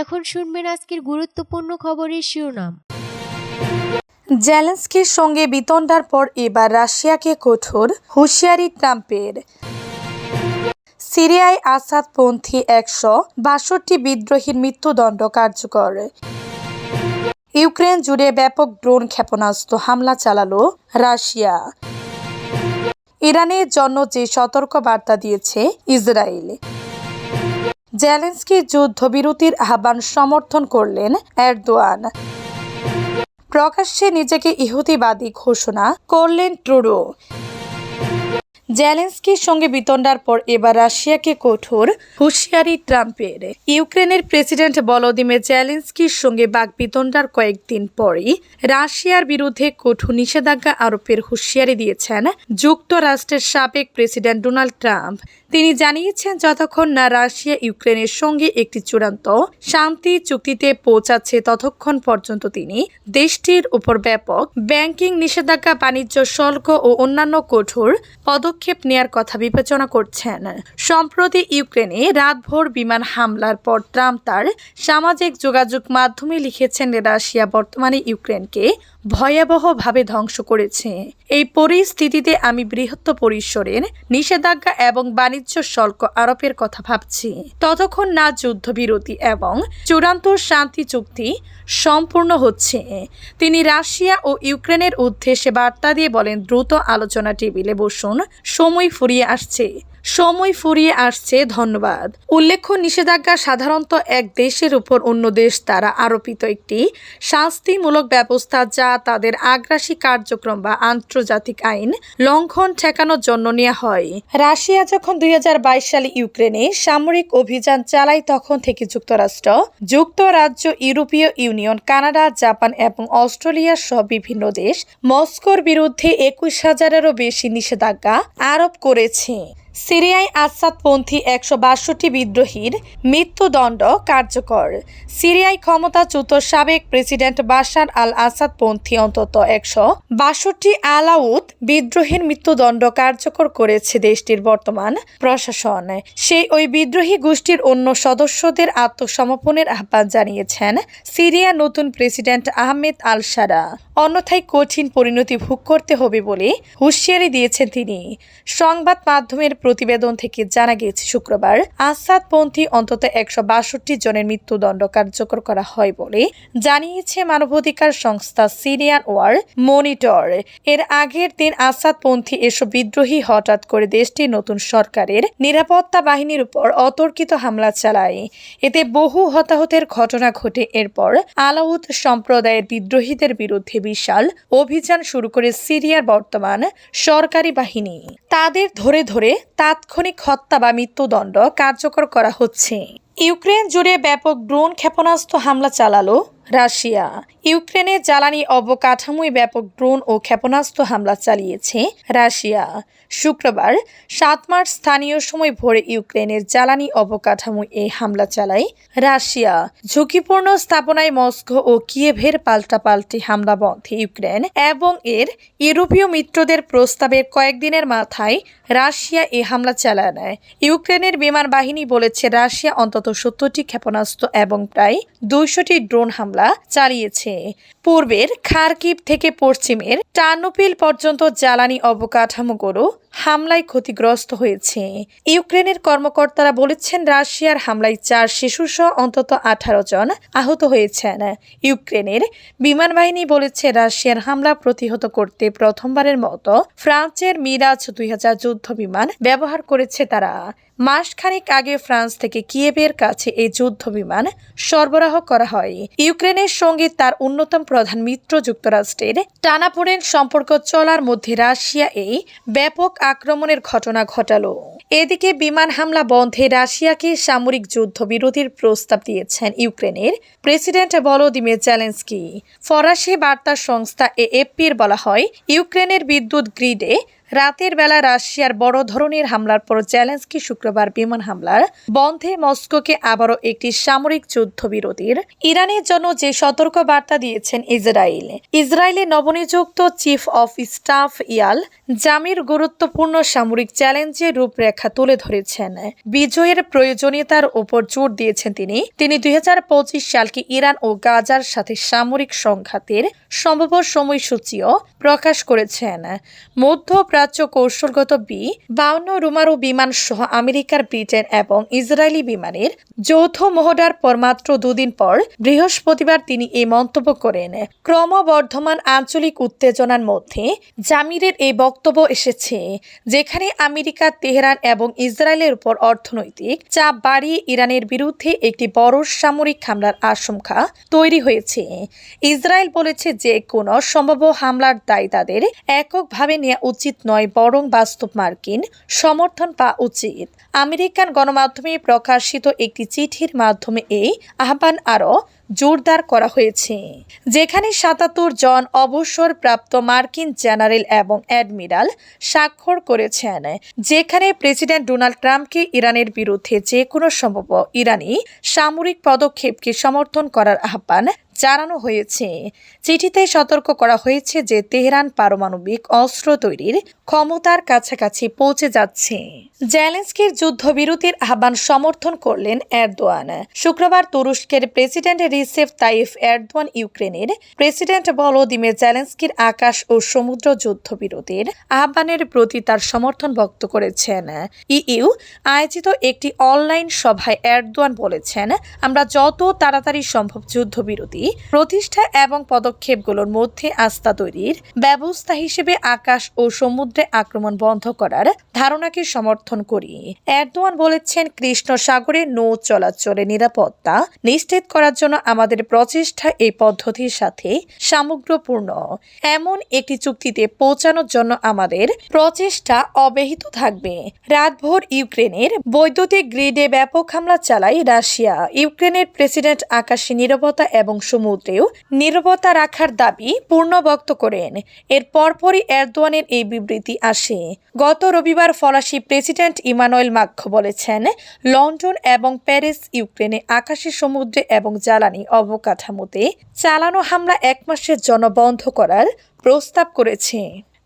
এখন শুনবেন আজকের গুরুত্বপূর্ণ খবরের শিরোনাম। জেলেন্সকির সঙ্গে বিতণ্ডার পর এবার রাশিয়াকে কঠোর হুঁশিয়ারি ট্রাম্পের। সিরিয়ায় আসাদপন্থী একশো বাষট্টি বিদ্রোহীর মৃত্যুদণ্ড কার্যকর। ইউক্রেন জুড়ে ব্যাপক ড্রোন ক্ষেপণাস্ত্র হামলা চালালো রাশিয়া। ইরানের জন্য যে সতর্ক বার্তা দিয়েছে ইসরায়েল। জেলেন্সকি যুদ্ধবিরতির আহ্বান সমর্থন করলেন এরদোয়ান। প্রকাশ্যে নিজেকে ইহুদিবাদী ঘোষণা করলেন ট্রুডো। জেলেন্সকির সঙ্গে বিতণ্ডার পর এবার রাশিয়াকে কঠোর হুঁশিয়ারি ট্রাম্পের। ইউক্রেনের প্রেসিডেন্ট ভলোদিমির জেলেন্সকির সঙ্গে বাকবিতণ্ডার কয়েকদিন পরই রাশিয়ার বিরুদ্ধে কঠোর নিষেধাজ্ঞা আরোপের হুঁশিয়ারি দিয়েছেন যুক্তরাষ্ট্রের সাবেক প্রেসিডেন্ট ডোনাল্ড ট্রাম্প। তিনি জানিয়েছেন, যতক্ষণ না রাশিয়া ইউক্রেনের সঙ্গে একটি চূড়ান্ত শান্তি চুক্তিতে পৌঁছাচ্ছে, ততক্ষণ পর্যন্ত তিনি দেশটির উপর ব্যাপক ব্যাংকিং নিষেধাজ্ঞা, বাণিজ্য শুল্ক ও অন্যান্য কঠোর পদক্ষেপ নেয়ার কথা বিবেচনা করছেন। সম্প্রতি ইউক্রেনে রাতভর বিমান হামলার পর ট্রাম্প তার সামাজিক যোগাযোগ মাধ্যমে লিখেছেন, রাশিয়া বর্তমানে ইউক্রেনকে ভয়াবহভাবে ধ্বংস করেছে। এই পরিস্থিতিতে আমি বৃহত্ত পরিসরের নিষেধাজ্ঞা এবং বাণিজ্য শুল্ক আরোপের কথা ভাবছি। ততক্ষণ না যুদ্ধবিরতি এবং চূড়ান্ত শান্তি চুক্তি সম্পূর্ণ হচ্ছে। তিনি রাশিয়া ও ইউক্রেনের উদ্দেশ্যে বার্তা দিয়ে বলেন, দ্রুত আলোচনা টেবিলে বসুন, সময় ফুরিয়ে আসছে। সময় ফুরিয়ে আসছে, ধন্যবাদ। উল্লেখ্য, নিষেধাজ্ঞা সাধারণত এক দেশের উপর অন্য দেশ দ্বারা আরোপিত একটি শাস্তিমূলক ব্যবস্থা যা তাদের আগ্রাসী কার্যক্রম বা আন্তর্জাতিক আইন লঙ্ঘন ঠেকানোর জন্য নেওয়া হয়। রাশিয়া যখন দু হাজার বাইশ সালে ইউক্রেনে সামরিক অভিযান চালায়, তখন থেকে যুক্তরাষ্ট্র, যুক্তরাজ্য, ইউরোপীয় ইউনিয়ন, কানাডা, জাপান এবং অস্ট্রেলিয়া সহ বিভিন্ন দেশ মস্কোর বিরুদ্ধে একুশ হাজারেরও বেশি নিষেধাজ্ঞা আরোপ করেছে। সিরিয়ায় আসাদপন্থী একশো বাষট্টি বিদ্রোহীর মৃত্যুদণ্ড কার্যকর। সিরিয়ায় ক্ষমতাচ্যুত সাবেক প্রেসিডেন্ট বাশার আল আসাদপন্থী অন্তত একশো বাষট্টি আলাউদ বিদ্রোহীর মৃত্যুদণ্ড কার্যকর করেছে দেশটির বর্তমান প্রশাসন। সেই ওই বিদ্রোহী গোষ্ঠীর অন্য সদস্যদের আত্মসমর্পণের আহ্বান জানিয়েছেন সিরিয়ার নতুন প্রেসিডেন্ট আহমেদ আল সারা অন্যথায় কঠিন পরিণতি ভোগ করতে হবে বলে হুঁশিয়ারি দিয়েছেন তিনি। সংবাদ মাধ্যমের প্রতিবেদন থেকে জানা গিয়েছে, শুক্রবার আসাদপন্থী অন্তত একশো বাষট্টি জনের মৃত্যুদণ্ড কার্যকর করা হয় বলে জানিয়েছে মানবাধিকার সংস্থা সিরিয়ান ওয়ার মনিটর। এর আগের দিন আসাদপন্থী এসব বিদ্রোহী হঠাৎ করে দেশটির নতুন সরকারের নিরাপত্তা বাহিনীর উপর অতর্কিত হামলা চালায়। এতে বহু হতাহতের ঘটনা ঘটে। এরপর আলাউদ সম্প্রদায়ের বিদ্রোহীদের বিরুদ্ধে বিশাল অভিযান শুরু করে সিরিয়ার বর্তমান সরকারি বাহিনী। তাদের ধরে ধরে তাৎক্ষণিক হত্যা বা মৃত্যুদণ্ড কার্যকর করা হচ্ছে। ইউক্রেন জুড়ে ব্যাপক ড্রোন ক্ষেপণাস্ত্র হামলা চালালো। রাশিয়া। ইউক্রেনে জ্বালানি অবকাঠামোয় ব্যাপক ড্রোন ও ক্ষেপণাস্ত্র হামলা চালিয়েছে রাশিয়া। শুক্রবার, সাত মার্চ স্থানীয় সময় ভোরে ইউক্রেনের জ্বালানি অবকাঠামোয় এই হামলা চালায় রাশিয়া। ঝুঁকিপূর্ণ স্থাপনায় মস্কো ও কিয়েভের পাল্টাপাল্টি হামলা বন্ধে ইউক্রেন এবং এর ইউরোপীয় মিত্রদের প্রস্তাবের কয়েকদিনের মাথায় রাশিয়া এই হামলা চালায় নেয়। ইউক্রেনের বিমান বাহিনী বলেছে, রাশিয়া অন্তত সত্তরটি ক্ষেপণাস্ত্র এবং প্রায় দুইশোটি ড্রোন হামলা চালিয়েছে। পূর্বের খারকিভ থেকে পশ্চিমের টার্নোপিল পর্যন্ত জ্বালানি অবকাঠামোগুলো হামলায় ক্ষতিগ্রস্ত হয়েছে। ইউক্রেনের কর্মকর্তারা বলেছেন, রাশিয়ার হামলায় চার শিশুসহ অন্তত আঠারো জন আহত হয়েছেন। ইউক্রেনের বিমান বাহিনী বলেছে, রাশিয়ার হামলা প্রতিহত করতে প্রথমবারের মতো ফ্রান্সের মিরাজ দুই হাজার যুদ্ধ বিমান ব্যবহার করেছে তারা। মাসখানেক আগে ফ্রান্স থেকে কিয়েবের কাছে এই যুদ্ধ বিমান সরবরাহ করা হয়। ইউক্রেনের সঙ্গে তার অন্যতম প্রধান মিত্র যুক্তরাষ্ট্রের টানাপোড়েন সম্পর্ক চলার মধ্যে রাশিয়া এই ব্যাপক আক্রমণের ঘটনা ঘটালো। এদিকে বিমান হামলা বন্ধে রাশিয়াকে সামরিক যুদ্ধ বিরতির প্রস্তাব দিয়েছেন ইউক্রেনের প্রেসিডেন্ট ভলোদিমির জেলেন্সকি। ফরাসি বার্তা সংস্থা এএফপির বলা হয়, ইউক্রেনের বিদ্যুৎ গ্রিডে রাতের বেলা রাশিয়ার বড় ধরনের হামলার পর জেলেন্সকি শুক্রবার বিমান হামলার বন্ধে মস্কোকে আবারও একটি সামরিক যুদ্ধবিরতির ইরানের জন্য যে সতর্ক বার্তা দিয়েছেন ইসরায়েল। ইসরায়েলের নবনিযুক্ত chief of staff Eyal Zamir গুরুত্বপূর্ণ সামরিক চ্যালেঞ্জের রূপরেখা তুলে ধরেছেন। বিজয়ের প্রয়োজনীয়তার উপর জোর দিয়েছেন তিনি। তিনি দুই হাজার পঁচিশ সালকে ইরান ও গাজার সাথে সামরিক সংঘাতের সম্ভব সময়সূচিও প্রকাশ করেছেন। মধ্যপ্রাচ্য কৌশলগত বি, বাউন্ন রুমারু বিমান সহ আমেরিকার ব্রিটেন এবং ইসরায়েলি বিমানের যৌথ মহড়ার পর মাত্র দুদিন পর বৃহস্পতিবার তিনি এই মন্তব্য করেন। ক্রমবর্ধমান আঞ্চলিক উত্তেজনার মধ্যে জামিরের এই বক্তব্য এসেছে, যেখানে আমেরিকা, তেহরান এবং ইসরায়েলের উপর অর্থনৈতিক চাপ বাড়িয়ে ইরানের বিরুদ্ধে একটি বড় সামরিক হামলার আশঙ্কা তৈরি হয়েছে। ইসরায়েল বলেছে যে কোনো সম্ভাব্য হামলার দায় তাদের এককভাবে নেওয়া উচিত নয়, বরং বাস্তব মার্কিন সমর্থন পাওয়া উচিত। আমেরিকান গণমাধ্যমে প্রকাশিত একটি চিঠির মাধ্যমে এই আহ্বান আরও জোরদার করা হয়েছে। যেখানে সাতাত্তর জন অবসরপ্রাপ্ত মার্কিন জেনারেল এবং অ্যাডমিরাল স্বাক্ষর করেছেন। যেখানে প্রেসিডেন্ট ডোনাল্ড ট্রাম্পকে ইরানের বিরুদ্ধে যে কোনো সম্ভব ইরানি সামরিক পদক্ষেপকে সমর্থন করার আহ্বান জানানো হয়েছে। চিঠিতে সতর্ক করা হয়েছে যে তেহরান পারমাণবিক অস্ত্র তৈরির ক্ষমতার কাছাকাছি পৌঁছে যাচ্ছে। জেলেন্সকির যুদ্ধবিরতির আহ্বান সমর্থন করলেন এরদোয়ান। শুক্রবার তুরস্কের প্রেসিডেন্ট রিসেফ তাইফ এরদোয়ান ইউক্রেনের প্রেসিডেন্ট ভলোদিমির জেলেন্সকির আকাশ ও সমুদ্র যুদ্ধবিরতির আহ্বানের প্রতি তার সমর্থন ব্যক্ত করেছেন। ইইউ আয়োজিত একটি অনলাইন সভায় এরদোয়ান বলেছেন, আমরা যত তাড়াতাড়ি সম্ভব যুদ্ধবিরতি, প্রতিষ্ঠা এবং পদক্ষেপগুলোর মধ্যে আস্থা তৈরির ব্যবস্থা হিসেবে আকাশ ও সমুদ্রে আক্রমণ বন্ধ করার ধারণাকে সমর্থন করি। এরদোয়ান বলেছেন কৃষ্ণ সাগরে নৌ চলাচলে নিরাপত্তা নিশ্চিত করার জন্য আমাদের প্রচেষ্টা এই পদ্ধতির সাথে সামগ্রপূর্ণ। এমন একটি চুক্তিতে পৌঁছানোর জন্য আমাদের প্রচেষ্টা অব্যাহত থাকবে। রাতভর ইউক্রেনের বৈদ্যুতিক গ্রিডে ব্যাপক হামলা চালায় রাশিয়া। ইউক্রেনের প্রেসিডেন্ট আকাশে নিরাপত্তা এবং সমুদ্রেও নিরাপত্তা রাখার দাবি পূর্ণবক্ত করেন। এর পরপরই এরদোয়ানের এই বিবৃতি আসে। গত রবিবার ফরাসি প্রেসিডেন্ট ইমানুয়েল মাক্ষ বলেছেন, লন্ডন এবং প্যারিস ইউক্রেনে আকাশে সমুদ্রে এবং জ্বালানি অবকাঠামোতে চালানো হামলা এক মাসের জন্য বন্ধ করার প্রস্তাব করেছে।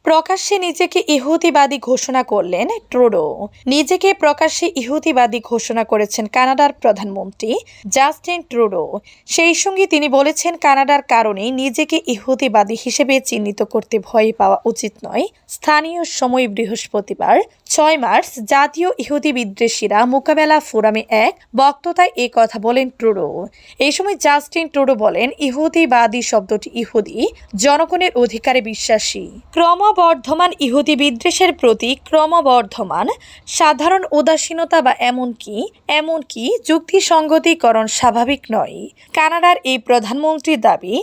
প্রকাশ্যে নিজেকে ইহুদিবাদী ঘোষণা করলেন ট্রুডো। নিজেকে প্রকাশ্যে ইহুদিবাদী ঘোষণা করেছেন কানাডার প্রধানমন্ত্রী জাস্টিন ট্রুডো। সেই সঙ্গে তিনি বলেছেন, কানাডার কারণে নিজেকে ইহুদিবাদী হিসেবে চিহ্নিত করতে ভয় পাওয়া উচিত নয়। স্থানীয় সময় বৃহস্পতিবার ছয় মার্চ জাতীয় ইহুদি বিদ্বেষীরা মোকাবেলা ফোরামে এক বক্ততায় এ কথা বলেন ট্রুডো। এই সময় জাস্টিন ট্রুডো বলেন, ইহুদিবাদী শব্দটি ইহুদি জনগণের অধিকারে বিশ্বাসী। ক্রমবর্ধমান ইহুদি বিদ্বেষের প্রতি ক্রমবর্ধমান সাধারণ উদাসীনতা বা এমনকি এমনকি যুক্তিসঙ্গতিকরণ স্বাভাবিক নয়। কানাডার এই প্রধানমন্ত্রীর দাবি